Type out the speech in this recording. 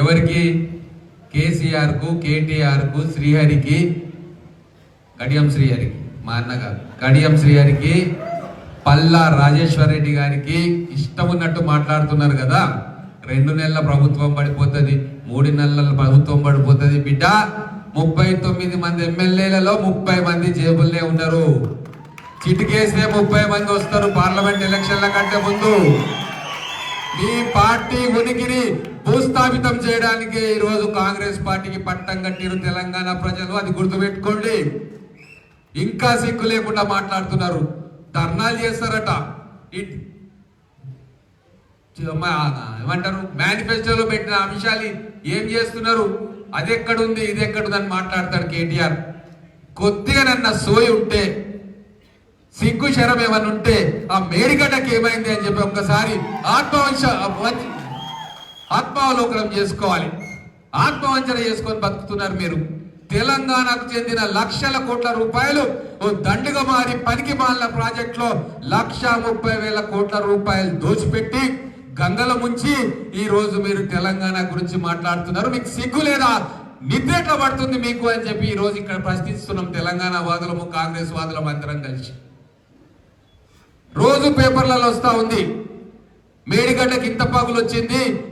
ఎవరికి? కేసీఆర్కు కేటీఆర్కు శ్రీహరికి గడియం శ్రీహరికి మా అన్నగారు గడియం శ్రీహరికి పల్లా రాజేశ్వర రెడ్డి గారికి ఇష్టం ఉన్నట్టు మాట్లాడుతున్నారు కదా. రెండు నెలల ప్రభుత్వం పడిపోతుంది మూడు నెలల ప్రభుత్వం పడిపోతుంది బిడ్డ. ముప్పై తొమ్మిది మంది ఎమ్మెల్యేలలో ముప్పై మంది జేబుల్నే ఉన్నారు చిటికేస్తే ముప్పై మంది వస్తారు పార్లమెంట్ ఎలక్షన్ల కంటే ముందు. ఈ పార్టీ ఉనికిని భూస్థాపితం చేయడానికి ఈరోజు కాంగ్రెస్ పార్టీకి పట్టం కట్టిరు తెలంగాణ ప్రజలు. అది గుర్తుపెట్టుకోండి. ఇంకా సిగ్గు లేకుండా మాట్లాడుతున్నారు. ధర్నాలు చేస్తారట. ఏమంటారు? మేనిఫెస్టోలో పెట్టిన అంశాలు ఏం చేస్తున్నారు? అది ఎక్కడుంది ఇది ఎక్కడుందని మాట్లాడతాడు కేటీఆర్. కొద్దిగా నన్న సోయి ఉంటే సిగ్గు శరం ఏమన్నా ఉంటే ఆ మేడిగడ్డకి ఏమైంది అని చెప్పి ఒక్కసారి ఆత్మవంశ ఆత్మావలోకనం చేసుకోవాలి. ఆత్మవంచన చేసుకొని బతుకుతున్నారు మీరు. తెలంగాణకు చెందిన లక్షల కోట్ల రూపాయలు ఓ దండుగా మారి పనికి మాలిన ప్రాజెక్టులో లక్ష ముప్పై వేల కోట్ల రూపాయలు దోచిపెట్టి గంగల ముంచి ఈ రోజు మీరు తెలంగాణ గురించి మాట్లాడుతున్నారు. మీకు సిగ్గు లేదా? నిద్ర పడుతుంది మీకు అని చెప్పి ఈ రోజు ఇక్కడ ప్రశ్నిస్తున్నాం తెలంగాణ వాదులము కాంగ్రెస్ వాదులం అందరం కలిసి. రోజు పేపర్లలో వస్తా ఉంది. మేడిగడ్డకి ఇంత పగులు వచ్చింది